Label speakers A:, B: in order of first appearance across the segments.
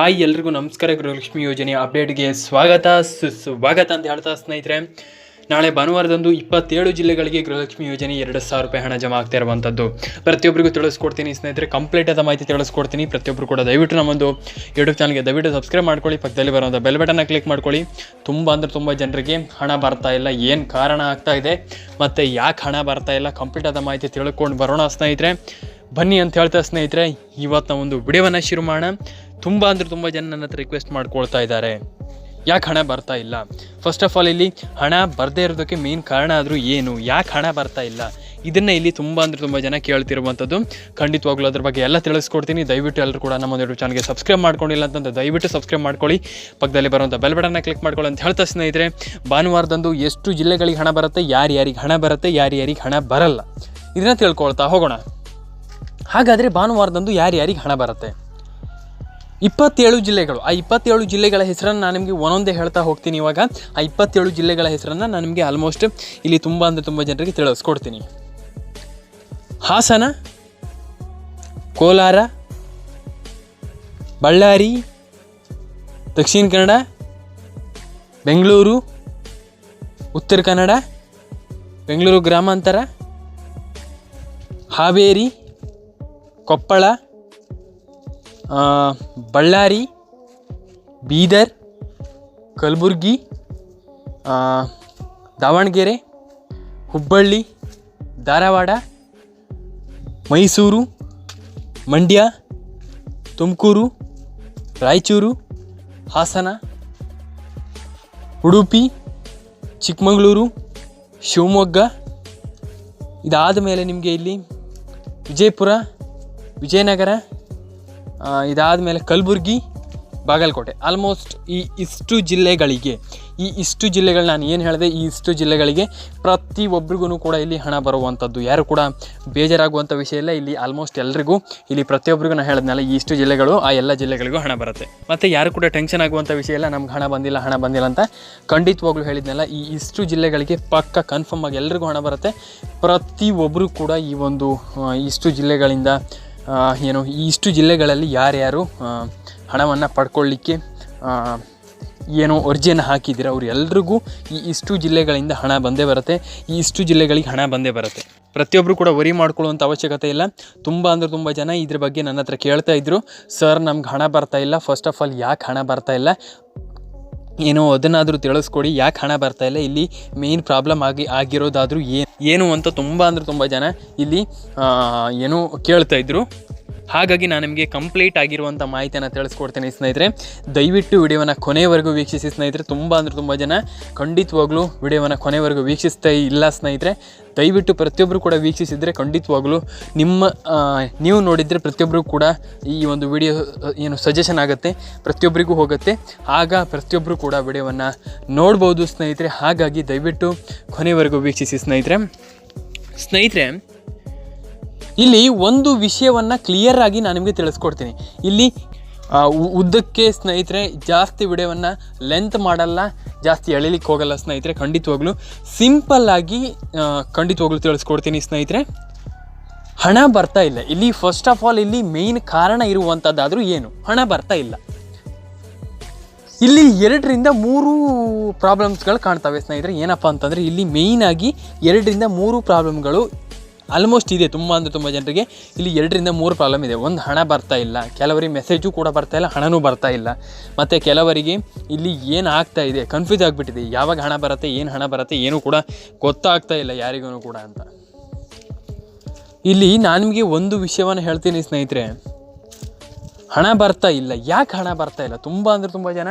A: Hi ಎಲ್ರಿಗೂ ನಮಸ್ಕಾರ ಗೃಹಲಕ್ಷ್ಮಿ ಯೋಜನೆ ಅಪ್ಡೇಟ್ಗೆ ಸ್ವಾಗತ, ಸುಸ್ವಾಗತ ಅಂತ ಹೇಳ್ತಾ ಸ್ನೇಹಿತರೆ. ನಾಳೆ ಭಾನುವಾರದಂದು ಇಪ್ಪತ್ತೇಳು ಜಿಲ್ಲೆಗಳಿಗೆ ಗೃಹಲಕ್ಷ್ಮಿ ಯೋಜನೆ ಎರಡು ಸಾವಿರ ರೂಪಾಯಿ ಹಣ ಜಮಾ ಆಗ್ತಾ ಇರುವಂಥದ್ದು ಪ್ರತಿಯೊಬ್ಬರಿಗೂ ತಿಳಿಸ್ಕೊಡ್ತೀನಿ ಸ್ನೇಹಿತರೆ, ಕಂಪ್ಲೀಟ್ ಆದ ಮಾಹಿತಿ ತಿಳಿಸ್ಕೊಡ್ತೀನಿ. ಪ್ರತಿಯೊಬ್ಬರು ಕೂಡ ದಯವಿಟ್ಟು ನಮ್ಮೊಂದು ಯೂಟ್ಯೂಬ್ ಚಾನಲ್ಗೆ ದಯವಿಟ್ಟು ಸಬ್ಸ್ಕ್ರೈಬ್ ಮಾಡ್ಕೊಳ್ಳಿ, ಪಕ್ಕದಲ್ಲಿ ಬರೋಂಥ ಬೆಲ್ ಬಟನ್ನ ಕ್ಲಿಕ್ ಮಾಡ್ಕೊಳ್ಳಿ. ತುಂಬ ಅಂದರೆ ತುಂಬ ಜನರಿಗೆ ಹಣ ಬರ್ತಾ ಇಲ್ಲ, ಏನು ಕಾರಣ ಆಗ್ತಾ ಇದೆ, ಮತ್ತು ಯಾಕೆ ಹಣ ಬರ್ತಾ ಇಲ್ಲ, ಕಂಪ್ಲೀಟ್ ಆದ ಮಾಹಿತಿ ತಿಳ್ಕೊಂಡು ಬರೋಣ ಸ್ನೇಹಿತರೆ. ಬನ್ನಿ ಅಂತ ಹೇಳ್ತಾ ಸ್ನೇಹಿತರೆ ಇವತ್ತು ನಾವು ಒಂದು ವಿಡಿಯೋವನ್ನು ಶುರು ಮಾಡೋಣ. ತುಂಬ ಅಂದರೆ ತುಂಬ ಜನ ನನ್ನ ಹತ್ರ ರಿಕ್ವೆಸ್ಟ್ ಮಾಡ್ಕೊಳ್ತಾ ಇದ್ದಾರೆ. ಯಾಕೆ ಹಣ ಬರ್ತಾ ಇಲ್ಲ? ಫಸ್ಟ್ ಆಫ್ ಆಲ್ ಇಲ್ಲಿ ಹಣ ಬರದೇ ಇರೋದಕ್ಕೆ ಮೇನ್ ಕಾರಣ ಆದರೂ ಏನು? ಯಾಕೆ ಹಣ ಬರ್ತಾ ಇಲ್ಲ? ಇದನ್ನು ಇಲ್ಲಿ ತುಂಬ ಅಂದರೆ ತುಂಬ ಜನ ಕೇಳ್ತಿರುವಂಥದ್ದು ಖಂಡಿತವಾಗ್ಲೂ ಅದ್ರ ಬಗ್ಗೆ ಎಲ್ಲ ತಿಳಿಸ್ಕೊಡ್ತೀನಿ. ದಯವಿಟ್ಟು ಎಲ್ಲರೂ ಕೂಡ ನಮ್ಮ ಒಂದು ಚಾನಲ್ಗೆ ಸಬ್ಸ್ಕ್ರೈಬ್ ಮಾಡ್ಕೊಂಡಿಲ್ಲ ಅಂತಂದ್ರೆ ದಯವಿಟ್ಟು ಸಬ್ಸ್ಕ್ರೈಬ್ ಮಾಡ್ಕೊಳ್ಳಿ. ಪಕ್ಕದಲ್ಲಿ ಬರುವಂಥ ಬೆಲ್ ಬಟನ್ನ ಕ್ಲಿಕ್ ಮಾಡ್ಕೊಳ್ಳಿ ಅಂತ ಹೇಳ್ತಾ ಸ್ನೇಹಿತರೆ, ಭಾನುವಾರದಂದು ಎಷ್ಟು ಜಿಲ್ಲೆಗಳಿಗೆ ಹಣ ಬರುತ್ತೆ, ಯಾರ್ಯಾರಿಗೆ ಹಣ ಬರುತ್ತೆ, ಯಾರ್ಯಾರಿಗೆ ಹಣ ಬರಲ್ಲ. ಇದನ್ನು ತಿಳ್ಕೊಳ್ತಾ ಹೋಗೋಣ. ಹಾಗಾದರೆ ಭಾನುವಾರದಂದು ಯಾರ್ಯಾರಿಗೆ ಹಣ ಬರುತ್ತೆ? ಇಪ್ಪತ್ತೇಳು ಜಿಲ್ಲೆಗಳು, ಆ ಇಪ್ಪತ್ತೇಳು ಜಿಲ್ಲೆಗಳ ಹೆಸರನ್ನು ನಾನು ನಿಮಗೆ ಒಂದೊಂದೇ ಹೇಳ್ತಾ ಹೋಗ್ತೀನಿ ಇವಾಗ. ಆ ಇಪ್ಪತ್ತೇಳು ಜಿಲ್ಲೆಗಳ ಹೆಸರನ್ನು ನಾನು ನಿಮಗೆ ಆಲ್ಮೋಸ್ಟ್ ಇಲ್ಲಿ ತುಂಬ ಅಂದರೆ ತುಂಬ ಜನರಿಗೆ ತಿಳಿಸ್ಕೊಡ್ತೀನಿ. ಹಾಸನ, ಕೋಲಾರ, ಬಳ್ಳಾರಿ, ದಕ್ಷಿಣ ಕನ್ನಡ, ಬೆಂಗಳೂರು, ಉತ್ತರ ಕನ್ನಡ, ಬೆಂಗಳೂರು ಗ್ರಾಮಾಂತರ, ಹಾವೇರಿ, ಕೊಪ್ಪಳ ಬಳ್ಳಾರಿ, ಬೀದರ್, ಕಲಬುರ್ಗಿ ದಾವಣಗೆರೆ, ಹುಬ್ಬಳ್ಳಿ, ಧಾರವಾಡ, ಮೈಸೂರು, ಮಂಡ್ಯ, ತುಮಕೂರು, ರಾಯಚೂರು, ಹಾಸನ, ಉಡುಪಿ, ಚಿಕ್ಕಮಗಳೂರು, ಶಿವಮೊಗ್ಗ. ಇದಾದ ಮೇಲೆ ನಿಮಗೆ ಇಲ್ಲಿ ವಿಜಯಪುರ, ವಿಜಯನಗರ ಇದಾದ ಮೇಲೆ ಕಲಬುರ್ಗಿ, ಬಾಗಲಕೋಟೆ. ಆಲ್ಮೋಸ್ಟ್ ಈ ಇಷ್ಟು ಜಿಲ್ಲೆಗಳಿಗೆ, ಈ ಇಷ್ಟು ಜಿಲ್ಲೆಗಳು ನಾನು ಏನು ಹೇಳಿದೆ, ಈ ಇಷ್ಟು ಜಿಲ್ಲೆಗಳಿಗೆ ಪ್ರತಿ ಒಬ್ರಿಗೂ ಕೂಡ ಇಲ್ಲಿ ಹಣ ಬರುವಂಥದ್ದು. ಯಾರು ಕೂಡ ಬೇಜಾರಾಗುವಂಥ ವಿಷಯ ಇಲ್ಲ. ಇಲ್ಲಿ ಆಲ್ಮೋಸ್ಟ್ ಎಲ್ರಿಗೂ, ಇಲ್ಲಿ ಪ್ರತಿಯೊಬ್ಬರಿಗೂ ನಾನು ಹೇಳಿದ್ನಲ್ಲ, ಈ ಇಷ್ಟು ಜಿಲ್ಲೆಗಳು, ಆ ಎಲ್ಲ ಜಿಲ್ಲೆಗಳಿಗೂ ಹಣ ಬರುತ್ತೆ. ಮತ್ತು ಯಾರು ಕೂಡ ಟೆನ್ಷನ್ ಆಗುವಂಥ ವಿಷಯ ಇಲ್ಲ. ನಮ್ಗೆ ಹಣ ಬಂದಿಲ್ಲ ಹಣ ಬಂದಿಲ್ಲ ಅಂತ ಖಂಡಿತವಾಗ್ಲೂ ಹೇಳಿದ್ನಲ್ಲ, ಈ ಇಷ್ಟು ಜಿಲ್ಲೆಗಳಿಗೆ ಪಕ್ಕ ಕನ್ಫರ್ಮ್ ಆಗಿ ಎಲ್ರಿಗೂ ಹಣ ಬರುತ್ತೆ. ಪ್ರತಿ ಒಬ್ಬರು ಕೂಡ ಈ ಒಂದು ಇಷ್ಟು ಜಿಲ್ಲೆಗಳಿಂದ ಏನು, ಇಷ್ಟು ಜಿಲ್ಲೆಗಳಲ್ಲಿ ಯಾರ್ಯಾರು ಹಣವನ್ನು ಪಡ್ಕೊಳ್ಳಿಕ್ಕೆ ಏನು ಅರ್ಜಿಯನ್ನು ಹಾಕಿದ್ದೀರ ಅವ್ರು ಎಲ್ರಿಗೂ ಈ ಇಷ್ಟು ಜಿಲ್ಲೆಗಳಿಂದ ಹಣ ಬಂದೇ ಬರುತ್ತೆ. ಈ ಇಷ್ಟು ಜಿಲ್ಲೆಗಳಿಗೆ ಹಣ ಬಂದೇ ಬರುತ್ತೆ. ಪ್ರತಿಯೊಬ್ಬರು ಕೂಡ ವರಿ ಮಾಡ್ಕೊಳ್ಳುವಂಥ ಅವಶ್ಯಕತೆ ಇಲ್ಲ. ತುಂಬ ಅಂದರೆ ತುಂಬ ಜನ ಇದ್ರ ಬಗ್ಗೆ ನನ್ನ ಹತ್ರ ಕೇಳ್ತಾ ಇದ್ರು. ಸರ್, ನಮ್ಗೆ ಹಣ ಬರ್ತಾ ಇಲ್ಲ. ಫಸ್ಟ್ ಆಫ್ ಆಲ್ ಯಾಕೆ ಹಣ ಬರ್ತಾ ಇಲ್ಲ? ಏನೋ ಅದನ್ನಾದರೂ ತಿಳಿಸ್ಕೊಡಿ. ಯಾಕೆ ಹಣ ಬರ್ತಾ ಇಲ್ಲ? ಇಲ್ಲಿ ಮೇನ್ ಪ್ರಾಬ್ಲಮ್ ಆಗಿ ಆಗಿರೋದಾದರೂ ಏನು ಏನು ಅಂತ ತುಂಬ ಅಂದರೆ ತುಂಬ ಜನ ಇಲ್ಲಿ ಏನು ಏನೋ ಕೇಳ್ತಾ ಇದ್ರು. ಹಾಗಾಗಿ ನಾನು ನಿಮಗೆ ಕಂಪ್ಲೀಟ್ ಆಗಿರುವಂಥ ಮಾಹಿತಿಯನ್ನು ತಿಳಿಸ್ಕೊಡ್ತೀನಿ ಸ್ನೇಹಿತರೆ. ದಯವಿಟ್ಟು ವಿಡಿಯೋನ ಕೊನೆವರೆಗೂ ವೀಕ್ಷಿಸಿ ಸ್ನೇಹಿತರೆ. ತುಂಬ ಅಂದರೆ ತುಂಬ ಜನ ಖಂಡಿತವಾಗ್ಲೂ ವಿಡಿಯೋವನ್ನು ಕೊನೆವರೆಗೂ ವೀಕ್ಷಿಸ್ತಾ ಇಲ್ಲ ಸ್ನೇಹಿತರೆ. ದಯವಿಟ್ಟು ಪ್ರತಿಯೊಬ್ಬರು ಕೂಡ ವೀಕ್ಷಿಸಿದರೆ ಖಂಡಿತವಾಗ್ಲೂ ನಿಮ್ಮ ನೀವು ನೋಡಿದರೆ ಪ್ರತಿಯೊಬ್ಬರು ಕೂಡ ಈ ಒಂದು ವಿಡಿಯೋ, ಏನು ಸಜೆಷನ್ ಆಗುತ್ತೆ ಪ್ರತಿಯೊಬ್ಬರಿಗೂ ಹೋಗುತ್ತೆ. ಆಗ ಪ್ರತಿಯೊಬ್ಬರು ಕೂಡ ವಿಡಿಯೋವನ್ನು ನೋಡ್ಬೋದು ಸ್ನೇಹಿತರೆ. ಹಾಗಾಗಿ ದಯವಿಟ್ಟು ಕೊನೆವರೆಗೂ ವೀಕ್ಷಿಸಿ ಸ್ನೇಹಿತರೆ. ಸ್ನೇಹಿತರೆ ಇಲ್ಲಿ ಒಂದು ವಿಷಯವನ್ನು ಕ್ಲಿಯರ್ ಆಗಿ ನಾನು ನಿಮಗೆ ತಿಳಿಸ್ಕೊಡ್ತೀನಿ. ಇಲ್ಲಿ ಉದ್ದಕ್ಕೆ ಸ್ನೇಹಿತರೆ ಜಾಸ್ತಿ ವಿಡಿಯೋವನ್ನು ಲೆಂತ್ ಮಾಡಲ್ಲ ಜಾಸ್ತಿ ಎಳಿಲಿಕ್ಕೆ ಹೋಗಲ್ಲ ಸ್ನೇಹಿತರೆ ಖಂಡಿತವಾಗ್ಲೂ. ಸಿಂಪಲ್ ಆಗಿ ಆ, ಖಂಡಿತವಾಗ್ಲೂ ತಿಳಿಸ್ಕೊಡ್ತೀನಿ ಸ್ನೇಹಿತರೆ. ಹಣ ಬರ್ತಾ ಇಲ್ಲ. ಇಲ್ಲಿ ಫಸ್ಟ್ ಆಫ್ ಆಲ್ ಇಲ್ಲಿ ಮೇಯ್ನ್ ಕಾರಣ ಇರುವಂಥದ್ದಾದರೂ ಏನು? ಹಣ ಬರ್ತಾ ಇಲ್ಲ. ಇಲ್ಲಿ ಎರಡರಿಂದ ಮೂರು ಪ್ರಾಬ್ಲಮ್ಸ್ಗಳು ಕಾಣ್ತವೆ ಸ್ನೇಹಿತರೆ. ಏನಪ್ಪ ಅಂತಂದರೆ ಇಲ್ಲಿ ಮೇಯ್ನಾಗಿ ಎರಡರಿಂದ ಮೂರು ಪ್ರಾಬ್ಲಮ್ಗಳು ಆಲ್ಮೋಸ್ಟ್ ಇದೆ, ತುಂಬ ಅಂದರೆ ತುಂಬ ಜನರಿಗೆ. ಇಲ್ಲಿ ಎರಡರಿಂದ ಮೂರು ಪ್ರಾಬ್ಲಮ್ ಇದೆ. ಒಂದು ಹಣ ಬರ್ತಾ ಇಲ್ಲ. ಕೆಲವರಿಗೆ ಮೆಸೇಜು ಕೂಡ ಬರ್ತಾ ಇಲ್ಲ, ಹಣನೂ ಬರ್ತಾ ಇಲ್ಲ. ಮತ್ತು ಕೆಲವರಿಗೆ ಇಲ್ಲಿ ಏನು ಆಗ್ತಾ ಇದೆ ಕನ್ಫ್ಯೂಸ್ ಆಗಿಬಿಟ್ಟಿದೆ. ಯಾವಾಗ ಹಣ ಬರುತ್ತೆ, ಏನು ಹಣ ಬರುತ್ತೆ, ಏನೂ ಕೂಡ ಗೊತ್ತಾಗ್ತಾ ಇಲ್ಲ ಯಾರಿಗೂ ಕೂಡ ಅಂತ. ಇಲ್ಲಿ ನಾನು ನಿಮಗೆ ಒಂದು ವಿಷಯವನ್ನು ಹೇಳ್ತೀನಿ ಸ್ನೇಹಿತರೆ. ಹಣ ಬರ್ತಾ ಇಲ್ಲ. ಯಾಕೆ ಹಣ ಬರ್ತಾ ಇಲ್ಲ? ತುಂಬ ಅಂದರೆ ತುಂಬ ಜನ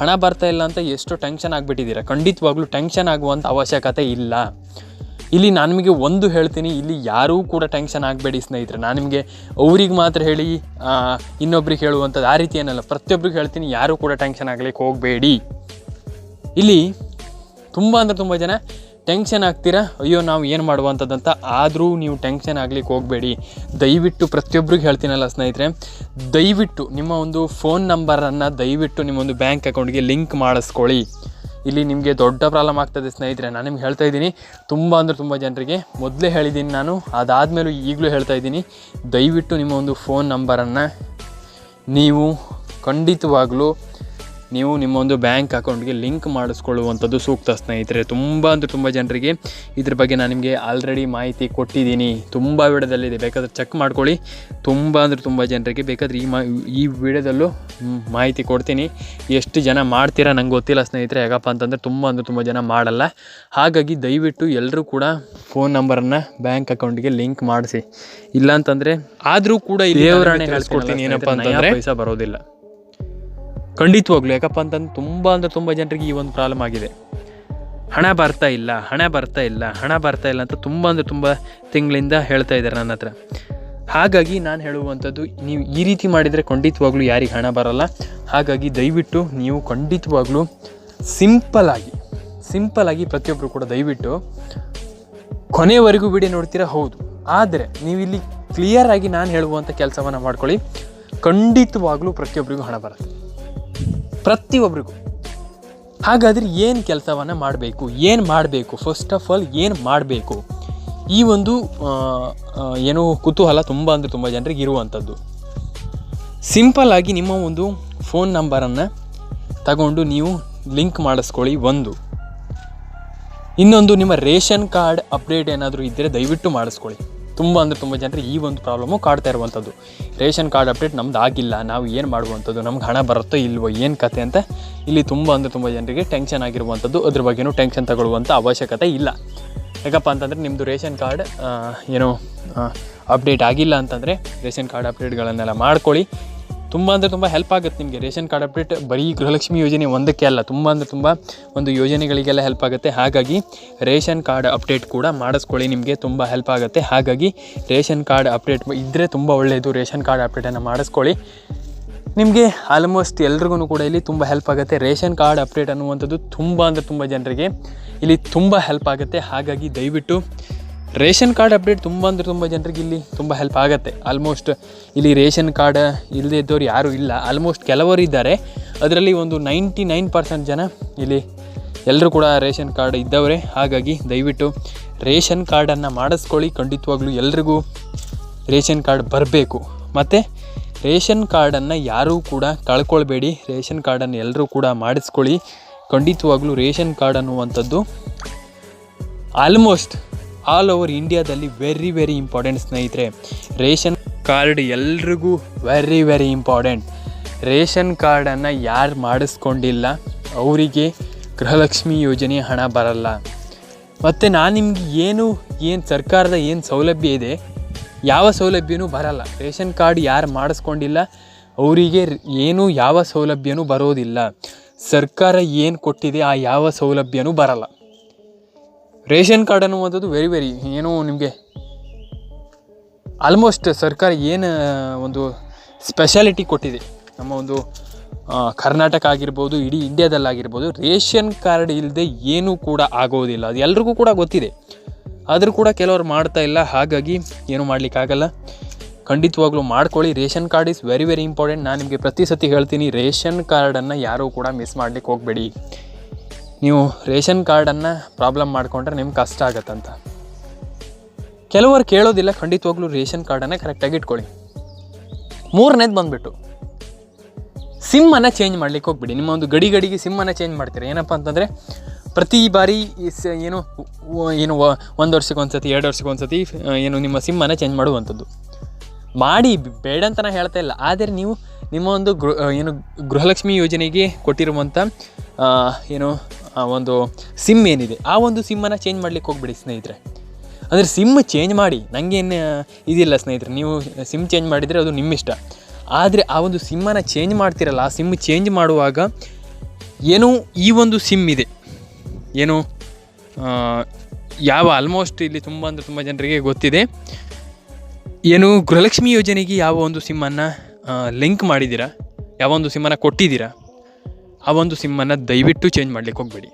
A: ಹಣ ಬರ್ತಾ ಇಲ್ಲ ಅಂತ ಎಷ್ಟು ಟೆನ್ಷನ್ ಆಗಿಬಿಟ್ಟಿದ್ದೀರಾ. ಖಂಡಿತವಾಗ್ಲೂ ಟೆನ್ಷನ್ ಆಗುವಂಥ ಅವಶ್ಯಕತೆ ಇಲ್ಲ. ಇಲ್ಲಿ ನಾನು ನಿಮಗೆ ಒಂದು ಹೇಳ್ತೀನಿ, ಇಲ್ಲಿ ಯಾರೂ ಕೂಡ ಟೆನ್ಷನ್ ಆಗಬೇಡಿ ಸ್ನೇಹಿತರೆ. ನಾನು ನಿಮಗೆ ಅವ್ರಿಗೆ ಮಾತ್ರ ಹೇಳಿ ಇನ್ನೊಬ್ರಿಗೆ ಹೇಳುವಂಥದ್ದು ಆ ರೀತಿ ಏನಲ್ಲ ಪ್ರತಿಯೊಬ್ಬರಿಗೆ ಹೇಳ್ತೀನಿ, ಯಾರೂ ಕೂಡ ಟೆನ್ಷನ್ ಆಗ್ಲಿಕ್ಕೆ ಹೋಗಬೇಡಿ. ಇಲ್ಲಿ ತುಂಬ ಅಂದರೆ ತುಂಬ ಜನ ಟೆನ್ಷನ್ ಆಗ್ತೀರಾ? ಅಯ್ಯೋ, ನಾವು ಏನು ಮಾಡುವಂಥದ್ದಂತ ಆದರೂ ನೀವು ಟೆನ್ಷನ್ ಆಗಲಿಕ್ಕೆ ಹೋಗಬೇಡಿ. ದಯವಿಟ್ಟು ಪ್ರತಿಯೊಬ್ಬರಿಗೆ ಹೇಳ್ತೀನಲ್ಲ ಸ್ನೇಹಿತರೆ, ದಯವಿಟ್ಟು ನಿಮ್ಮ ಒಂದು ಫೋನ್ ನಂಬರನ್ನು ದಯವಿಟ್ಟು ನಿಮ್ಮ ಒಂದು ಬ್ಯಾಂಕ್ ಅಕೌಂಟ್ಗೆ ಲಿಂಕ್ ಮಾಡಿಸ್ಕೊಳ್ಳಿ. ಇಲ್ಲಿ ನಿಮಗೆ ದೊಡ್ಡ ಪ್ರಾಬ್ಲಮ್ ಆಗ್ತದೆ ಸ್ನೇಹಿತರೆ. ನಾನು ನಿಮ್ಗೆ ಹೇಳ್ತಾ ಇದ್ದೀನಿ, ತುಂಬ ಅಂದರೆ ತುಂಬ ಜನರಿಗೆ ಮೊದಲೇ ಹೇಳಿದ್ದೀನಿ ನಾನು, ಅದಾದಮೇಲೂ ಈಗಲೂ ಹೇಳ್ತಾ ಇದ್ದೀನಿ. ದಯವಿಟ್ಟು ನಿಮ್ಮ ಒಂದು ಫೋನ್ ನಂಬರನ್ನು ನೀವು ಖಂಡಿತವಾಗ್ಲೂ ನೀವು ನಿಮ್ಮ ಒಂದು ಬ್ಯಾಂಕ್ ಅಕೌಂಟ್ಗೆ ಲಿಂಕ್ ಮಾಡಿಸ್ಕೊಳ್ಳುವಂಥದ್ದು ಸೂಕ್ತ ಸ್ನೇಹಿತರೆ. ತುಂಬ ಅಂದರೆ ತುಂಬ ಜನರಿಗೆ ಇದ್ರ ಬಗ್ಗೆ ನಾನು ನಿಮಗೆ ಆಲ್ರೆಡಿ ಮಾಹಿತಿ ಕೊಟ್ಟಿದ್ದೀನಿ. ತುಂಬ ವಿಡದಲ್ಲಿದೆ ಬೇಕಾದ್ರೆ ಚೆಕ್ ಮಾಡ್ಕೊಳ್ಳಿ. ತುಂಬ ಅಂದರೆ ತುಂಬ ಜನರಿಗೆ ಬೇಕಾದ್ರೆ ಈ ಮಾ ಈ ವಿಡಿಯೋದಲ್ಲೂ ಮಾಹಿತಿ ಕೊಡ್ತೀನಿ. ಎಷ್ಟು ಜನ ಮಾಡ್ತೀರಾ ನಂಗೆ ಗೊತ್ತಿಲ್ಲ ಸ್ನೇಹಿತರೆ. ಯಾಕಪ್ಪ ಅಂತಂದರೆ ತುಂಬ ಅಂದರೆ ತುಂಬ ಜನ ಮಾಡಲ್ಲ. ಹಾಗಾಗಿ ದಯವಿಟ್ಟು ಎಲ್ಲರೂ ಕೂಡ ಫೋನ್ ನಂಬರನ್ನು ಬ್ಯಾಂಕ್ ಅಕೌಂಟ್ಗೆ ಲಿಂಕ್ ಮಾಡಿಸಿ. ಇಲ್ಲ ಅಂತಂದರೆ ಆದರೂ ಕೂಡ ದೇವರಾಣೆ ಕಳ್ಸ್ಕೊಡ್ತೀನಿ ಏನಪ್ಪ ಅಂತಂದರೆ ಪೈಸಾ ಬರೋದಿಲ್ಲ. ಖಂಡಿತವಾಗ್ಲು, ಯಾಕಪ್ಪ ಅಂತಂದ್ರೆ ತುಂಬ ಅಂದರೆ ತುಂಬ ಜನರಿಗೆ ಈ ಒಂದು ಪ್ರಾಬ್ಲಮ್ ಆಗಿದೆ. ಹಣ ಬರ್ತಾ ಇಲ್ಲ, ಹಣ ಬರ್ತಾ ಇಲ್ಲ, ಹಣ ಬರ್ತಾ ಇಲ್ಲ ಅಂತ ತುಂಬ ಅಂದರೆ ತುಂಬ ತಿಂಗಳಿಂದ ಹೇಳ್ತಾ ಇದ್ದಾರೆ ನನ್ನ ಹತ್ರ. ಹಾಗಾಗಿ ನಾನು ಹೇಳುವಂಥದ್ದು, ನೀವು ಈ ರೀತಿ ಮಾಡಿದರೆ ಖಂಡಿತವಾಗ್ಲೂ ಯಾರಿಗೆ ಹಣ ಬರಲ್ಲ. ಹಾಗಾಗಿ ದಯವಿಟ್ಟು ನೀವು ಖಂಡಿತವಾಗ್ಲೂ ಸಿಂಪಲಾಗಿ ಸಿಂಪಲಾಗಿ ಪ್ರತಿಯೊಬ್ಬರು ಕೂಡ ದಯವಿಟ್ಟು ಕೊನೆವರೆಗೂ ವಿಡಿಯೋ ನೋಡ್ತೀರಾ? ಹೌದು. ಆದರೆ ನೀವು ಇಲ್ಲಿ ಕ್ಲಿಯರ್ ಆಗಿ ನಾನು ಹೇಳುವಂಥ ಕೆಲಸವನ್ನು ಮಾಡ್ಕೊಳ್ಳಿ. ಖಂಡಿತವಾಗ್ಲೂ ಪ್ರತಿಯೊಬ್ಬರಿಗೂ ಹಣ ಬರುತ್ತೆ. ಪ್ರತಿಯೊಬ್ಬರಿಗೂ ಹಾಗಾದರೆ ಏನು ಕೆಲಸವನ್ನು ಮಾಡಬೇಕು? ಏನು ಮಾಡಬೇಕು? ಫಸ್ಟ್ ಆಫ್ ಆಲ್ ಏನು ಮಾಡಬೇಕು? ಈ ಒಂದು ಏನು ಕುತೂಹಲ ತುಂಬ ಅಂದರೆ ತುಂಬ ಜನರಿಗೆ ಇರುವಂಥದ್ದು ಸಿಂಪಲ್ ಆಗಿ ನಿಮ್ಮ ಒಂದು ಫೋನ್ ನಂಬರನ್ನು ತಗೊಂಡು ನೀವು ಲಿಂಕ್ ಮಾಡಿಸ್ಕೊಳ್ಳಿ ಒಂದು. ಇನ್ನೊಂದು ನಿಮ್ಮ ರೇಷನ್ ಕಾರ್ಡ್ ಅಪ್ಡೇಟ್ ಏನಾದರೂ ಇದ್ದರೆ ದಯವಿಟ್ಟು ಮಾಡಿಸ್ಕೊಳ್ಳಿ. ತುಂಬ ಅಂದರೆ ತುಂಬ ಜನರಿಗೆ ಈ ಒಂದು ಪ್ರಾಬ್ಲಮ್ಮು ಕಾಡ್ತಾ ಇರುವಂಥದ್ದು. ರೇಷನ್ ಕಾರ್ಡ್ ಅಪ್ಡೇಟ್ ನಮ್ದು ಆಗಿಲ್ಲ, ನಾವು ಏನು ಮಾಡುವಂಥದ್ದು ನಮ್ಗೆ ಹಣ ಬರುತ್ತೋ ಇಲ್ವೋ, ಏನು ಕತೆ ಅಂತ ಇಲ್ಲಿ ತುಂಬ ಅಂದರೆ ತುಂಬ ಜನರಿಗೆ ಟೆನ್ಷನ್ ಆಗಿರುವಂಥದ್ದು, ಅದ್ರ ಬಗ್ಗೆನೂ ಟೆನ್ಷನ್ ತಗೊಳ್ಳುವಂಥ ಅವಶ್ಯಕತೆ ಇಲ್ಲ. ಯಾಕಪ್ಪ ಅಂತಂದರೆ ನಿಮ್ಮದು ರೇಷನ್ ಕಾರ್ಡ್ ಏನು ಅಪ್ಡೇಟ್ ಆಗಿಲ್ಲ ಅಂತಂದರೆ ರೇಷನ್ ಕಾರ್ಡ್ ಅಪ್ಡೇಟ್ಗಳನ್ನೆಲ್ಲ ಮಾಡ್ಕೊಳ್ಳಿ. ತುಂಬ ಅಂದರೆ ತುಂಬ ಹೆಲ್ಪ್ ಆಗುತ್ತೆ ನಿಮಗೆ. ರೇಷನ್ ಕಾರ್ಡ್ ಅಪ್ಡೇಟ್ ಬರೀ ಗೃಹಲಕ್ಷ್ಮಿ ಯೋಜನೆ ಒಂದಕ್ಕೆ ಅಲ್ಲ, ತುಂಬ ಅಂದರೆ ತುಂಬ ಒಂದು ಯೋಜನೆಗಳಿಗೆಲ್ಲ ಹೆಲ್ಪ್ ಆಗುತ್ತೆ. ಹಾಗಾಗಿ ರೇಷನ್ ಕಾರ್ಡ್ ಅಪ್ಡೇಟ್ ಕೂಡ ಮಾಡಿಸ್ಕೊಳ್ಳಿ ನಿಮಗೆ, ತುಂಬ ಹೆಲ್ಪ್ ಆಗುತ್ತೆ. ಹಾಗಾಗಿ ರೇಷನ್ ಕಾರ್ಡ್ ಅಪ್ಡೇಟ್ ಇದ್ದರೆ ತುಂಬ ಒಳ್ಳೆಯದು ರೇಷನ್ ಕಾರ್ಡ್ ಅಪ್ಡೇಟನ್ನು ಮಾಡಿಸ್ಕೊಳ್ಳಿ. ನಿಮಗೆ ಆಲ್ಮೋಸ್ಟ್ ಎಲ್ರಿಗೂ ಕೂಡ ಇಲ್ಲಿ ತುಂಬ ಹೆಲ್ಪ್ ಆಗುತ್ತೆ. ರೇಷನ್ ಕಾರ್ಡ್ ಅಪ್ಡೇಟ್ ಅನ್ನುವಂಥದ್ದು ತುಂಬ ಅಂದರೆ ತುಂಬ ಜನರಿಗೆ ಇಲ್ಲಿ ತುಂಬ ಹೆಲ್ಪ್ ಆಗುತ್ತೆ. ಹಾಗಾಗಿ ದಯವಿಟ್ಟು ರೇಷನ್ ಕಾರ್ಡ್ ಅಪ್ಡೇಟ್ ತುಂಬ ಅಂದರೆ ತುಂಬ ಜನರಿಗೆ ಇಲ್ಲಿ ತುಂಬ ಹೆಲ್ಪ್ ಆಗುತ್ತೆ. ಆಲ್ಮೋಸ್ಟ್ ಇಲ್ಲಿ ರೇಷನ್ ಕಾರ್ಡ್ ಇಲ್ಲದೇ ಇದ್ದವ್ರು ಯಾರೂ ಇಲ್ಲ. ಆಲ್ಮೋಸ್ಟ್ ಕೆಲವರು ಇದ್ದಾರೆ. ಅದರಲ್ಲಿ ಒಂದು ನೈಂಟಿ ನೈನ್ ಪರ್ಸೆಂಟ್ ಜನ ಇಲ್ಲಿ ಎಲ್ಲರೂ ಕೂಡ ರೇಷನ್ ಕಾರ್ಡ್ ಇದ್ದವರೇ. ಹಾಗಾಗಿ ದಯವಿಟ್ಟು ರೇಷನ್ ಕಾರ್ಡನ್ನು ಮಾಡಿಸ್ಕೊಳ್ಳಿ. ಖಂಡಿತವಾಗ್ಲೂ ಎಲ್ರಿಗೂ ರೇಷನ್ ಕಾರ್ಡ್ ಬರಬೇಕು. ಮತ್ತು ರೇಷನ್ ಕಾರ್ಡನ್ನು ಯಾರೂ ಕೂಡ ಕಳ್ಕೊಳ್ಬೇಡಿ. ರೇಷನ್ ಕಾರ್ಡನ್ನು ಎಲ್ಲರೂ ಕೂಡ ಮಾಡಿಸ್ಕೊಳ್ಳಿ. ಖಂಡಿತವಾಗ್ಲೂ ರೇಷನ್ ಕಾರ್ಡ್ ಅನ್ನುವಂಥದ್ದು ಆಲ್ಮೋಸ್ಟ್ ಆಲ್ ಓವರ್ ಇಂಡಿಯಾದಲ್ಲಿ ವೆರಿ ವೆರಿ ಇಂಪಾರ್ಟೆಂಟ್ ಸ್ನೇಹಿತರೆ, ರೇಷನ್ ಕಾರ್ಡ್ ಎಲ್ರಿಗೂ ವೆರಿ ವೆರಿ ಇಂಪಾರ್ಟೆಂಟ್ ರೇಷನ್ ಕಾರ್ಡನ್ನು ಯಾರು ಮಾಡಿಸ್ಕೊಂಡಿಲ್ಲ, ಅವರಿಗೆ ಗೃಹಲಕ್ಷ್ಮಿ ಯೋಜನೆ ಹಣ ಬರಲ್ಲ. ಮತ್ತು ನಾನು ನಿಮಗೆ ಏನು ಏನು ಸರ್ಕಾರದ ಏನು ಸೌಲಭ್ಯ ಇದೆ, ಯಾವ ಸೌಲಭ್ಯನೂ ಬರಲ್ಲ. ರೇಷನ್ ಕಾರ್ಡ್ ಯಾರು ಮಾಡಿಸ್ಕೊಂಡಿಲ್ಲ, ಅವರಿಗೆ ಏನು, ಯಾವ ಸೌಲಭ್ಯನೂ ಬರೋದಿಲ್ಲ. ಸರ್ಕಾರ ಏನು ಕೊಟ್ಟಿದೆ, ಆ ಯಾವ ಸೌಲಭ್ಯನೂ ಬರಲ್ಲ. ರೇಷನ್ ಕಾರ್ಡ್ ಅನ್ನುವಂಥದ್ದು ವೆರಿ ವೆರಿ ಏನು ನಿಮಗೆ ಆಲ್ಮೋಸ್ಟ್ ಸರ್ಕಾರ ಏನು ಒಂದು ಸ್ಪೆಷಾಲಿಟಿ ಕೊಟ್ಟಿದೆ. ನಮ್ಮ ಒಂದು ಕರ್ನಾಟಕ ಆಗಿರ್ಬೋದು, ಇಡೀ ಇಂಡಿಯಾದಲ್ಲಾಗಿರ್ಬೋದು ರೇಷನ್ ಕಾರ್ಡ್ ಇಲ್ಲದೆ ಏನೂ ಕೂಡ ಆಗೋದಿಲ್ಲ. ಅದು ಎಲ್ರಿಗೂ ಕೂಡ ಗೊತ್ತಿದೆ. ಆದರೂ ಕೂಡ ಕೆಲವರು ಮಾಡ್ತಾ ಇಲ್ಲ. ಹಾಗಾಗಿ ಏನು ಮಾಡಲಿಕ್ಕಾಗಲ್ಲ ಖಂಡಿತವಾಗ್ಲೂ ಮಾಡ್ಕೊಳ್ಳಿ. Ration card is very very important ನಾನು ನಿಮಗೆ ಪ್ರತಿ ಸತಿ ಹೇಳ್ತೀನಿ, ರೇಷನ್ ಕಾರ್ಡನ್ನು ಯಾರೂ ಕೂಡ ಮಿಸ್ ಮಾಡ್ಲಿಕ್ಕೆ ಹೋಗಬೇಡಿ. ನೀವು ರೇಷನ್ ಕಾರ್ಡನ್ನು ಪ್ರಾಬ್ಲಮ್ ಮಾಡಿಕೊಂಡ್ರೆ ನಿಮ್ಗೆ ಕಷ್ಟ ಆಗತ್ತಂತ. ಕೆಲವರು ಕೇಳೋದಿಲ್ಲ, ಖಂಡಿತವಾಗ್ಲೂ ರೇಷನ್ ಕಾರ್ಡನ್ನು ಕರೆಕ್ಟಾಗಿ ಇಟ್ಕೊಳ್ಳಿ. ಮೂರನೇದು ಬಂದುಬಿಟ್ಟು, ಸಿಮ್ಮನ್ನು ಚೇಂಜ್ ಮಾಡ್ಲಿಕ್ಕೆ ಹೋಗ್ಬಿಡಿ. ನಿಮ್ಮ ಒಂದು ಗಡಿ ಗಡಿಗೆ ಸಿಮ್ಮನ್ನು ಚೇಂಜ್ ಮಾಡ್ತೀರಿ? ಏನಪ್ಪ ಅಂತಂದರೆ, ಪ್ರತಿ ಬಾರಿ ಏನು ಏನು ಒಂದು ವರ್ಷಕ್ಕೆ ಒಂದು ಸತಿ ಎರಡು ವರ್ಷಕ್ಕೆ ಒಂದು ಸತಿ ಏನು ನಿಮ್ಮ ಸಿಮ್ಮನ್ನು ಚೇಂಜ್ ಮಾಡುವಂಥದ್ದು. ಮಾಡಿ, ಬೇಡ ಅಂತ ನಾನು ಹೇಳ್ತಾ ಇಲ್ಲ. ಆದರೆ ನೀವು ನಿಮ್ಮ ಒಂದು ಗೃ ಏನು ಗೃಹಲಕ್ಷ್ಮಿ ಯೋಜನೆಗೆ ಕೊಟ್ಟಿರುವಂಥ ಏನು ಒಂದು ಸಿಮ್ ಏನಿದೆ, ಆ ಒಂದು ಸಿಮ್ಮನ್ನು ಚೇಂಜ್ ಮಾಡ್ಲಿಕ್ಕೆ ಹೋಗ್ಬಿಡಿ ಸ್ನೇಹಿತರೆ. ಅಂದರೆ ಸಿಮ್ ಚೇಂಜ್ ಮಾಡಿ ನನಗೇನು ಇದಿಲ್ಲ ಸ್ನೇಹಿತರೆ, ನೀವು ಸಿಮ್ ಚೇಂಜ್ ಮಾಡಿದರೆ ಅದು ನಿಮ್ಮಿಷ್ಟ ಆದರೆ ಆ ಒಂದು ಸಿಮ್ಮನ್ನು ಚೇಂಜ್ ಮಾಡ್ತಿರಲ್ಲ, ಆ ಸಿಮ್ ಚೇಂಜ್ ಮಾಡುವಾಗ ಏನೋ ಈ ಒಂದು ಸಿಮ್ ಇದೆ. ಏನು ಯಾವ ಆಲ್ಮೋಸ್ಟ್ ಇಲ್ಲಿ ತುಂಬ ಅಂದರೆ ತುಂಬ ಜನರಿಗೆ ಗೊತ್ತಿದೆ. ಏನು ಗೃಹಲಕ್ಷ್ಮಿ ಯೋಜನೆಗೆ ಯಾವ ಒಂದು ಸಿಮ್ಮನ್ನು ಲಿಂಕ್ ಮಾಡಿದ್ದೀರಾ? ಯಾವ ಒಂದು ಸಿಮ್ಮನ್ನು ಕೊಟ್ಟಿದ್ದೀರಾ? ಆ ಒಂದು ಸಿಮ್ಮನ್ನು ದಯವಿಟ್ಟು ಚೇಂಜ್ ಮಾಡ್ಲಿಕ್ಕೆ ಹೋಗಬೇಡಿ.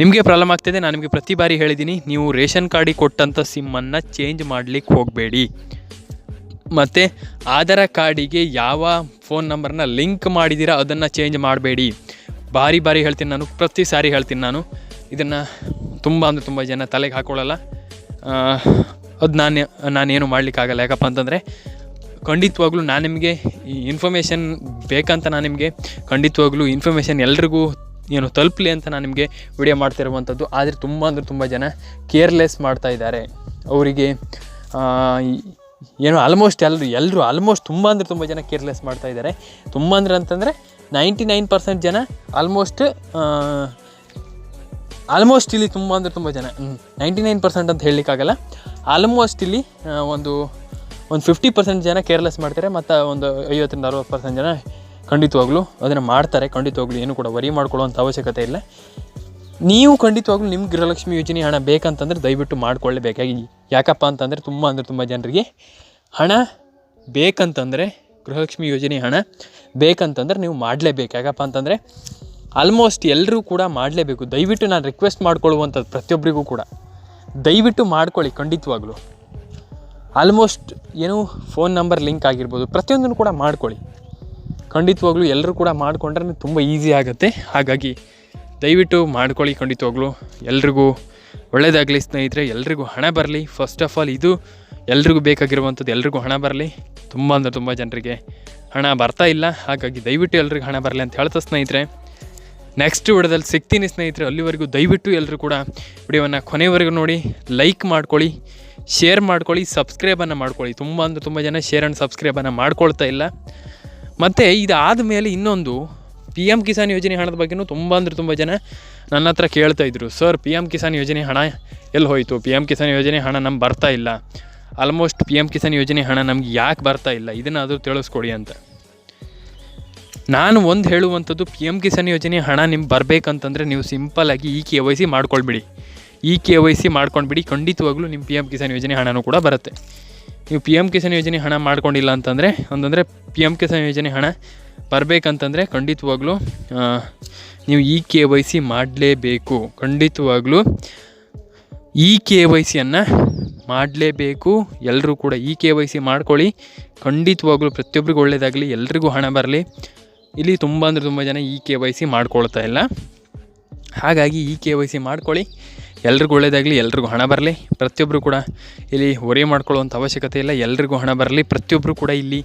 A: ನಿಮಗೆ ಪ್ರಾಬ್ಲಮ್ ಆಗ್ತಿದೆ, ನಾನು ನಿಮಗೆ ಪ್ರತಿ ಬಾರಿ ಹೇಳಿದ್ದೀನಿ ನೀವು ರೇಷನ್ ಕಾರ್ಡಿಗೆ ಕೊಟ್ಟಂಥ ಸಿಮ್ಮನ್ನು ಚೇಂಜ್ ಮಾಡಲಿಕ್ಕೆ ಹೋಗಬೇಡಿ. ಮತ್ತು ಆಧಾರ ಕಾರ್ಡಿಗೆ ಯಾವ ಫೋನ್ ನಂಬರ್ನ ಲಿಂಕ್ ಮಾಡಿದ್ದೀರಾ ಅದನ್ನು ಚೇಂಜ್ ಮಾಡಬೇಡಿ. ಬಾರಿ ಬಾರಿ ಹೇಳ್ತೀನಿ ನಾನು, ಪ್ರತಿ ಸಾರಿ ಹೇಳ್ತೀನಿ ನಾನು. ಇದನ್ನು ತುಂಬ ಅಂದರೆ ತುಂಬ ಜನ ತಲೆಗೆ ಹಾಕ್ಕೊಳ್ಳಲ್ಲ ಅದು ನಾನು, ನಾನೇನು ಮಾಡಲಿಕ್ಕಾಗಲ್ಲ. ಯಾಕಪ್ಪ ಅಂತಂದರೆ ಖಂಡಿತವಾಗ್ಲೂ ನಾನು ನಿಮಗೆ ಈ ಇನ್ಫಾರ್ಮೇಷನ್ ಬೇಕಂತ ನಾನು ನಿಮಗೆ, ಖಂಡಿತವಾಗ್ಲೂ ಇನ್ಫಾರ್ಮೇಷನ್ ಎಲ್ರಿಗೂ ಏನು ತಲುಪಲಿ ಅಂತ ನಾನು ನಿಮಗೆ ವಿಡಿಯೋ ಮಾಡ್ತಿರುವಂಥದ್ದು ಆದರೆ ತುಂಬ ಅಂದರೆ ತುಂಬ ಜನ ಕೇರ್ಲೆಸ್ ಮಾಡ್ತಾ ಇದ್ದಾರೆ. ಅವರಿಗೆ ಏನು ಆಲ್ಮೋಸ್ಟ್ ಎಲ್ಲರೂ ಎಲ್ಲರೂ ಆಲ್ಮೋಸ್ಟ್ ತುಂಬ ಅಂದರೆ ತುಂಬ ಜನ ಕೇರ್ಲೆಸ್ ಮಾಡ್ತಾ ಇದ್ದಾರೆ. ತುಂಬ ಅಂದ್ರೆ ಅಂತಂದರೆ ನೈಂಟಿ ನೈನ್ ಪರ್ಸೆಂಟ್ ಜನ ಆಲ್ಮೋಸ್ಟ್ ಆಲ್ಮೋಸ್ಟ್ ಇಲ್ಲಿ ತುಂಬ ಅಂದರೆ ತುಂಬ ಜನ ನೈಂಟಿ ನೈನ್ ಪರ್ಸೆಂಟ್ ಅಂತ ಹೇಳಲಿಕ್ಕಾಗಲ್ಲ. ಆಲ್ಮೋಸ್ಟ್ ಇಲ್ಲಿ ಒಂದು ಒಂದು ಫಿಫ್ಟಿ ಪರ್ಸೆಂಟ್ ಜನ ಕೇರ್ಲೆಸ್ ಮಾಡ್ತಾರೆ, ಮತ್ತು ಒಂದು ಐವತ್ತರಿಂದ ಅರವತ್ತು ಪರ್ಸೆಂಟ್ ಜನ ಖಂಡಿತವಾಗ್ಲೂ ಅದನ್ನು ಮಾಡ್ತಾರೆ. ಖಂಡಿತವಾಗ್ಲೂ ಏನು ಕೂಡ ವರಿ ಮಾಡ್ಕೊಳ್ಳುವಂಥ ಅವಶ್ಯಕತೆ ಇಲ್ಲ. ನೀವು ಖಂಡಿತವಾಗ್ಲೂ ನಿಮ್ಮ ಗೃಹಲಕ್ಷ್ಮಿ ಯೋಜನೆ ಹಣ ಬೇಕಂತಂದ್ರೆ ದಯವಿಟ್ಟು ಮಾಡ್ಕೊಳ್ಳೇಬೇಕಾಗಿ ಯಾಕಪ್ಪ ಅಂತಂದರೆ ತುಂಬ ಅಂದರೆ ತುಂಬ ಜನರಿಗೆ ಹಣ ಬೇಕಂತಂದರೆ, ಗೃಹಲಕ್ಷ್ಮಿ ಯೋಜನೆ ಹಣ ಬೇಕಂತಂದ್ರೆ ನೀವು ಮಾಡಲೇಬೇಕು. ಯಾಕಪ್ಪ ಅಂತಂದರೆ ಆಲ್ಮೋಸ್ಟ್ ಎಲ್ಲರೂ ಕೂಡ ಮಾಡಲೇಬೇಕು. ದಯವಿಟ್ಟು ನಾನು ರಿಕ್ವೆಸ್ಟ್ ಮಾಡ್ಕೊಳ್ಳುವಂಥದ್ದು ಪ್ರತಿಯೊಬ್ಬರಿಗೂ ಕೂಡ. ದಯವಿಟ್ಟು ಮಾಡ್ಕೊಳ್ಳಿ ಖಂಡಿತವಾಗ್ಲೂ. ಆಲ್ಮೋಸ್ಟ್ ಏನು ಫೋನ್ ನಂಬರ್ ಲಿಂಕ್ ಆಗಿರ್ಬೋದು. ಪ್ರತಿಯೊಂದನ್ನು ಕೂಡ ಮಾಡ್ಕೊಳ್ಳಿ. ಖಂಡಿತವಾಗ್ಲೂ ಎಲ್ಲರೂ ಕೂಡ ಮಾಡಿಕೊಂಡ್ರೆ ತುಂಬ ಈಸಿ ಆಗುತ್ತೆ. ಹಾಗಾಗಿ ದಯವಿಟ್ಟು ಮಾಡ್ಕೊಳ್ಳಿ ಖಂಡಿತವಾಗ್ಲೂ. ಎಲ್ರಿಗೂ ಒಳ್ಳೆಯದಾಗಲಿ ಸ್ನೇಹಿತರೆ, ಎಲ್ರಿಗೂ ಹಣ ಬರಲಿ. ಫಸ್ಟ್ ಆಫ್ ಆಲ್ ಇದು ಎಲ್ರಿಗೂ ಬೇಕಾಗಿರುವಂಥದ್ದು, ಎಲ್ರಿಗೂ ಹಣ ಬರಲಿ. ತುಂಬ ಅಂದರೆ ತುಂಬ ಜನರಿಗೆ ಹಣ ಬರ್ತಾ ಇಲ್ಲ. ಹಾಗಾಗಿ ದಯವಿಟ್ಟು ಎಲ್ರಿಗೂ ಹಣ ಬರಲಿ ಅಂತ ಹೇಳ್ತಾ ಸ್ನೇಹಿತರೆ. ನೆಕ್ಸ್ಟ್ ವಿಡಿಯೋದಲ್ಲಿ ಸಿಗ್ತೀನಿ ಸ್ನೇಹಿತರೆ. ಅಲ್ಲಿವರೆಗೂ ದಯವಿಟ್ಟು ಎಲ್ಲರೂ ಕೂಡ ವಿಡಿಯೋವನ್ನು ಕೊನೆವರೆಗೂ ನೋಡಿ ಲೈಕ್ ಮಾಡ್ಕೊಳ್ಳಿ. ಶೇರ್ ಮಾಡ್ಕೊಳ್ಳಿ ಸಬ್ಸ್ಕ್ರೈಬನ್ನು ಮಾಡ್ಕೊಳ್ಳಿ. ತುಂಬ ಅಂದರೆ ತುಂಬ ಜನ ಶೇರ್ ಆ್ಯಂಡ್ ಸಬ್ಸ್ಕ್ರೈಬನ್ನು ಮಾಡ್ಕೊಳ್ತಾ ಇಲ್ಲ. ಮತ್ತು ಇದಾದ ಮೇಲೆ ಇನ್ನೊಂದು ಪಿ ಎಂ ಕಿಸಾನ್ ಯೋಜನೆ ಹಣದ ಬಗ್ಗೆನೂ ತುಂಬ ಅಂದರೆ ತುಂಬ ಜನ ನನ್ನ ಹತ್ರ ಕೇಳ್ತಾ ಇದ್ರು. ಸರ್ ಪಿ ಎಂ ಕಿಸಾನ್ ಯೋಜನೆ ಹಣ ಎಲ್ಲಿ ಹೋಯಿತು? ಪಿ ಎಂ ಕಿಸಾನ್ ಯೋಜನೆ ಹಣ ನಮ್ಗೆ ಬರ್ತಾ ಇಲ್ಲ. ಆಲ್ಮೋಸ್ಟ್ ಪಿ ಎಂ ಕಿಸಾನ್ ಯೋಜನೆ ಹಣ ನಮ್ಗೆ ಯಾಕೆ ಬರ್ತಾ ಇಲ್ಲ? ಇದನ್ನಾದರೂ ತಿಳಿಸ್ಕೊಡಿ ಅಂತ. ನಾನು ಒಂದು ಹೇಳುವಂಥದ್ದು ಪಿ ಎಂ ಕಿಸಾನ್ ಯೋಜನೆ ಹಣ ನಿಮ್ಗೆ ಬರಬೇಕಂತಂದರೆ ನೀವು ಸಿಂಪಲ್ಲಾಗಿ ಈ ಕೆ ವೈ ಸಿ ಮಾಡ್ಕೊಳ್ಬಿಡಿ. ಇ ಕೆ ವೈ ಸಿ ಮಾಡ್ಕೊಂಡ್ಬಿಡಿ, ಖಂಡಿತವಾಗ್ಲೂ ನಿಮ್ಮ ಪಿ ಎಂ ಕಿಸಾನ್ ಯೋಜನೆ ಹಣನೂ ಕೂಡ ಬರುತ್ತೆ. ನೀವು ಪಿ ಎಂ ಕಿಸಾನ್ ಯೋಜನೆ ಹಣ ಮಾಡ್ಕೊಂಡಿಲ್ಲ ಅಂತಂದರೆ, ಒಂದಂದರೆ ಪಿ ಎಂ ಕಿಸಾನ್ ಯೋಜನೆ ಹಣ ಬರಬೇಕಂತಂದರೆ ಖಂಡಿತವಾಗ್ಲೂ ನೀವು ಇ ಕೆ ವೈ ಸಿ ಮಾಡಲೇಬೇಕು. ಖಂಡಿತವಾಗ್ಲೂ ಇ ಕೆ ವೈ ಸಿಯನ್ನು ಮಾಡಲೇಬೇಕು. ಎಲ್ಲರೂ ಕೂಡ ಇ ಕೆ ವೈ ಸಿ ಮಾಡ್ಕೊಳ್ಳಿ. ಖಂಡಿತವಾಗ್ಲೂ ಪ್ರತಿಯೊಬ್ಬರಿಗೂ ಒಳ್ಳೆಯದಾಗಲಿ ಎಲ್ರಿಗೂ ಹಣ ಬರಲಿ. ಇಲ್ಲಿ ತುಂಬ ಅಂದರೆ ತುಂಬ ಜನ ಇ ಕೆ ವೈ ಸಿ ಮಾಡ್ಕೊಳ್ತಾ ಇಲ್ಲ. ಹಾಗಾಗಿ ಇ ಕೆ ವೈ ಸಿ ಮಾಡ್ಕೊಳ್ಳಿ. ಎಲ್ರಿಗೂ ಒಳ್ಳೆಯದಾಗಲಿ ಎಲ್ರಿಗೂ ಹಣ ಬರಲಿ. ಪ್ರತಿಯೊಬ್ಬರು ಕೂಡ ಇಲ್ಲಿ ಹೊರೆ ಮಾಡ್ಕೊಳ್ಳುವಂಥ ಅವಶ್ಯಕತೆ ಇಲ್ಲ. ಎಲ್ರಿಗೂ ಹಣ ಬರಲಿ. ಪ್ರತಿಯೊಬ್ಬರು ಕೂಡ ಇಲ್ಲಿ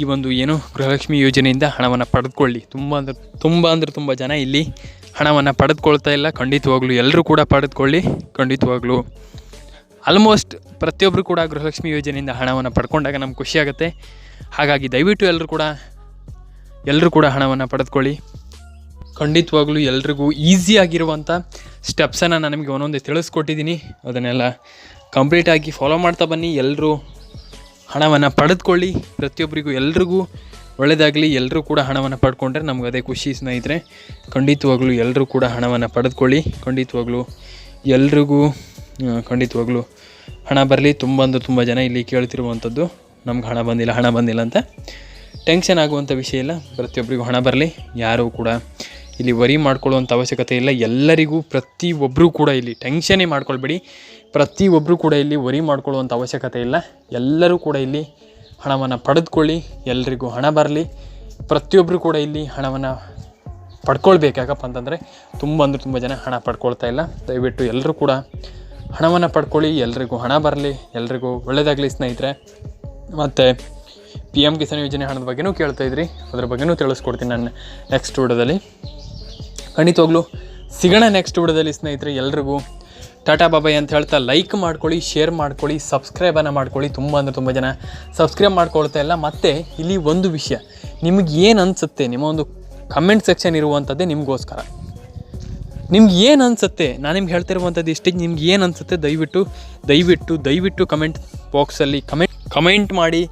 A: ಈ ಒಂದು ಏನು ಗೃಹಲಕ್ಷ್ಮಿ ಯೋಜನೆಯಿಂದ ಹಣವನ್ನು ಪಡೆದುಕೊಳ್ಳಿ. ತುಂಬ ಅಂದ್ರೆ ತುಂಬ ಅಂದರೆ ತುಂಬ ಜನ ಇಲ್ಲಿ ಹಣವನ್ನು ಪಡೆದುಕೊಳ್ತಾ ಇಲ್ಲ. ಖಂಡಿತವಾಗ್ಲೂ ಎಲ್ಲರೂ ಕೂಡ ಪಡೆದುಕೊಳ್ಳಿ. ಖಂಡಿತವಾಗ್ಲೂ ಆಲ್ಮೋಸ್ಟ್ ಪ್ರತಿಯೊಬ್ಬರು ಕೂಡ ಗೃಹಲಕ್ಷ್ಮಿ ಯೋಜನೆಯಿಂದ ಹಣವನ್ನು ಪಡ್ಕೊಂಡಾಗ ನಮ್ಗೆ ಖುಷಿಯಾಗುತ್ತೆ ಹಾಗಾಗಿ ದಯವಿಟ್ಟು ಎಲ್ಲರೂ ಕೂಡ ಎಲ್ಲರೂ ಕೂಡ ಹಣವನ್ನು ಪಡೆದುಕೊಳ್ಳಿ. ಖಂಡಿತವಾಗ್ಲೂ ಎಲ್ರಿಗೂ ಈಸಿ ಆಗಿರುವಂಥ ಸ್ಟೆಪ್ಸನ್ನು ನಾನು ನಿಮಗೆ ಒಂದೊಂದೇ ತಿಳಿಸ್ಕೊಟ್ಟಿದ್ದೀನಿ. ಅದನ್ನೆಲ್ಲ ಕಂಪ್ಲೀಟಾಗಿ ಫಾಲೋ ಮಾಡ್ತಾ ಬನ್ನಿ. ಎಲ್ಲರೂ ಹಣವನ್ನು ಪಡೆದುಕೊಳ್ಳಿ. ಪ್ರತಿಯೊಬ್ಬರಿಗೂ ಎಲ್ರಿಗೂ ಒಳ್ಳೆಯದಾಗಲಿ ಎಲ್ಲರೂ ಕೂಡ ಹಣವನ್ನು ಪಡ್ಕೊಂಡ್ರೆ ನಮ್ಗೆ ಅದೇ ಖುಷಿ ಸ್ನೇಹಿತರೆ. ಖಂಡಿತವಾಗ್ಲೂ ಎಲ್ಲರೂ ಕೂಡ ಹಣವನ್ನು ಪಡೆದುಕೊಳ್ಳಿ. ಖಂಡಿತವಾಗ್ಲೂ ಎಲ್ರಿಗೂ ಖಂಡಿತವಾಗ್ಲೂ ಹಣ ಬರಲಿ. ತುಂಬ ಅಂದರೆ ತುಂಬ ಜನ ಇಲ್ಲಿ ಕೇಳ್ತಿರುವಂಥದ್ದು. ನಮ್ಗೆ ಹಣ ಬಂದಿಲ್ಲ ಹಣ ಬಂದಿಲ್ಲ ಅಂತ. ಟೆನ್ಷನ್ ಆಗುವಂಥ ವಿಷಯ ಇಲ್ಲ. ಪ್ರತಿಯೊಬ್ಬರಿಗೂ ಹಣ ಬರಲಿ. ಯಾರೂ ಕೂಡ ಇಲ್ಲಿ ವರಿ ಮಾಡ್ಕೊಳ್ಳುವಂಥ ಅವಶ್ಯಕತೆ ಇಲ್ಲ. ಎಲ್ಲರಿಗೂ ಪ್ರತಿಯೊಬ್ಬರೂ ಕೂಡ ಇಲ್ಲಿ ಟೆನ್ಷನೇ ಮಾಡ್ಕೊಳ್ಬೇಡಿ. ಪ್ರತಿಯೊಬ್ಬರೂ ಕೂಡ ಇಲ್ಲಿ ವರಿ ಮಾಡ್ಕೊಳ್ಳುವಂಥ ಅವಶ್ಯಕತೆ ಇಲ್ಲ. ಎಲ್ಲರೂ ಕೂಡ ಇಲ್ಲಿ ಹಣವನ್ನು ಪಡೆದುಕೊಳ್ಳಿ. ಎಲ್ಲರಿಗೂ ಹಣ ಬರಲಿ. ಪ್ರತಿಯೊಬ್ಬರು ಕೂಡ ಇಲ್ಲಿ ಹಣವನ್ನು ಪಡ್ಕೊಳ್ಬೇಕು. ಯಾಕಪ್ಪ ಅಂತಂದರೆ ತುಂಬ ಅಂದರೆ ತುಂಬ ಜನ ಹಣ ಪಡ್ಕೊಳ್ತಾ ಇಲ್ಲ. ದಯವಿಟ್ಟು ಎಲ್ಲರೂ ಕೂಡ ಹಣವನ್ನು ಪಡ್ಕೊಳ್ಳಿ. ಎಲ್ರಿಗೂ ಹಣ ಬರಲಿ. ಎಲ್ರಿಗೂ ಒಳ್ಳೆಯದಾಗಲಿ ಸ್ನೇಹಿತರೆ. ಮತ್ತು ಪಿ ಎಂ ಕಿಸಾನ್ ಯೋಜನೆ ಹಣದ ಬಗ್ಗೆನೂ ಕೇಳ್ತಾ ಇದ್ರಿ. ಅದ್ರ ಬಗ್ಗೆನೂ ತಿಳಿಸ್ಕೊಡ್ತೀನಿ ನಾನು ನೆಕ್ಸ್ಟ್ ವಿಡಿಯೋದಲ್ಲಿ. ಖಂಡಿತವಾಗ್ಲೂ ಸಿಗೋಣ ನೆಕ್ಸ್ಟ್ ವಿಡಿಯೋದಲ್ಲಿ ಸ್ನೇಹಿತರೆ ಎಲ್ರಿಗೂ. ಟಾಟಾ ಬಾಬಾಯ್ ಅಂತ ಹೇಳ್ತಾ ಲೈಕ್ ಮಾಡ್ಕೊಳ್ಳಿ ಶೇರ್ ಮಾಡ್ಕೊಳ್ಳಿ ಸಬ್ಸ್ಕ್ರೈಬನ್ನು ಮಾಡ್ಕೊಳ್ಳಿ. ತುಂಬ ಅಂದರೆ ತುಂಬ ಜನ ಸಬ್ಸ್ಕ್ರೈಬ್ ಮಾಡ್ಕೊಳ್ತಾ ಇಲ್ಲ. ಮತ್ತು ಇಲ್ಲಿ ಒಂದು ವಿಷಯ. ನಿಮಗೆ ಏನು ಅನಿಸುತ್ತೆ? ನಿಮ್ಮ ಒಂದು ಕಮೆಂಟ್ ಸೆಕ್ಷನ್ ಇರುವಂಥದ್ದೇ ನಿಮಗೋಸ್ಕರ. ನಿಮ್ಗೆ ಏನು ಅನಿಸುತ್ತೆ? ನಾನು ನಿಮ್ಗೆ ಹೇಳ್ತಿರುವಂಥದ್ದು ಇಷ್ಟೇ ನಿಮ್ಗೆ ಏನು ಅನಿಸುತ್ತೆ? ದಯವಿಟ್ಟು ದಯವಿಟ್ಟು ದಯವಿಟ್ಟು ಕಮೆಂಟ್ ಬಾಕ್ಸಲ್ಲಿ ಕಮೆಂಟ್ ಕಮೆಂಟ್ ಮಾಡಿ.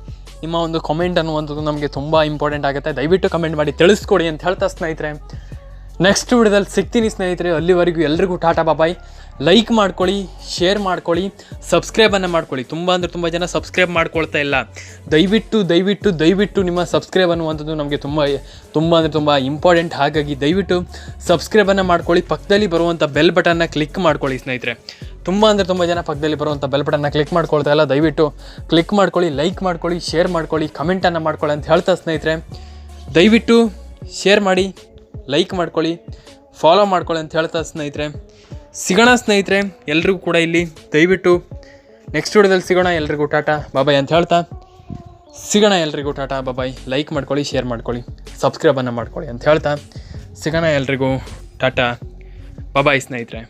A: ನಿಮ್ಮ ಒಂದು ಕಮೆಂಟ್ ಅನ್ನುವಂಥದ್ದು ನಮಗೆ ತುಂಬ ಇಂಪಾರ್ಟೆಂಟ್ ಆಗುತ್ತೆ. ದಯವಿಟ್ಟು ಕಮೆಂಟ್ ಮಾಡಿ. ತಿಳಿಸ್ಕೊಡಿ ಅಂತ ಹೇಳ್ತಾ ಸ್ನೇಹಿತರೆ. ನೆಕ್ಸ್ಟ್ ವಿಡಿಯೋದಲ್ಲಿ ಸಿಗ್ತೀನಿ ಸ್ನೇಹಿತರೆ, ಅಲ್ಲಿವರೆಗೂ ಎಲ್ರಿಗೂ ಟಾಟಾ ಬಾಬಾಯ್ ಲೈಕ್ ಮಾಡ್ಕೊಳ್ಳಿ ಶೇರ್ ಮಾಡ್ಕೊಳ್ಳಿ ಸಬ್ಸ್ಕ್ರೈಬನ್ನು ಮಾಡ್ಕೊಳ್ಳಿ. ತುಂಬ ಅಂದರೆ ತುಂಬ ಜನ ಸಬ್ಸ್ಕ್ರೈಬ್ ಮಾಡ್ಕೊಳ್ತಾ ಇಲ್ಲ. ದಯವಿಟ್ಟು ದಯವಿಟ್ಟು ದಯವಿಟ್ಟು ನಿಮ್ಮ ಸಬ್ಸ್ಕ್ರೈಬ್ ಅನ್ನುವಂಥದ್ದು ನಮಗೆ ತುಂಬ ತುಂಬ ಅಂದರೆ ತುಂಬ ಇಂಪಾರ್ಟೆಂಟ್ ಹಾಗಾಗಿ ದಯವಿಟ್ಟು ಸಬ್ಸ್ಕ್ರೈಬನ್ನು ಮಾಡ್ಕೊಳ್ಳಿ. ಪಕ್ಕದಲ್ಲಿ ಬರುವಂಥ ಬೆಲ್ ಬಟನ್ನ ಕ್ಲಿಕ್ ಮಾಡ್ಕೊಳ್ಳಿ ಸ್ನೇಹಿತರೆ. ತುಂಬ ಅಂದರೆ ತುಂಬ ಜನ ಪಕ್ಕದಲ್ಲಿ ಬರುವಂಥ ಬೆಲ್ ಬಟನ್ನ ಕ್ಲಿಕ್ ಮಾಡ್ಕೊಳ್ತಾ ಇಲ್ಲ. ದಯವಿಟ್ಟು ಕ್ಲಿಕ್ ಮಾಡ್ಕೊಳ್ಳಿ ಲೈಕ್ ಮಾಡ್ಕೊಳ್ಳಿ ಶೇರ್ ಮಾಡ್ಕೊಳ್ಳಿ ಕಮೆಂಟನ್ನು ಮಾಡ್ಕೊಳ್ಳಿ ಅಂತ ಹೇಳ್ತಾ ಸ್ನೇಹಿತರೆ. ದಯವಿಟ್ಟು ಶೇರ್ ಮಾಡಿ. ಲೈಕ್ ಮಾಡ್ಕೊಳ್ಳಿ ಫಾಲೋ ಮಾಡ್ಕೊಳ್ಳಿ ಅಂತ ಹೇಳ್ತಾ ಸ್ನೇಹಿತರೆ. ಸಿಗೋಣ ಸ್ನೇಹಿತರೆ, ಎಲ್ರಿಗೂ ಕೂಡ ಇಲ್ಲಿ. ದಯವಿಟ್ಟು ನೆಕ್ಸ್ಟ್ ವಿಡಿಯೋದಲ್ಲಿ ಸಿಗೋಣ, ಎಲ್ರಿಗೂ ಟಾಟಾ ಬಾಬಾಯ್ ಅಂತ ಹೇಳ್ತಾ. ಸಿಗೋಣ ಎಲ್ರಿಗೂ ಟಾಟಾ ಬಾಬಾಯ್ ಲೈಕ್ ಮಾಡ್ಕೊಳ್ಳಿ ಶೇರ್ ಮಾಡ್ಕೊಳ್ಳಿ ಸಬ್ಸ್ಕ್ರೈಬನ್ನು ಮಾಡ್ಕೊಳ್ಳಿ ಅಂತ ಹೇಳ್ತಾ. ಸಿಗೋಣ ಎಲ್ರಿಗೂ ಟಾಟಾ ಬಾಬಾಯ್ ಸ್ನೇಹಿತರೆ.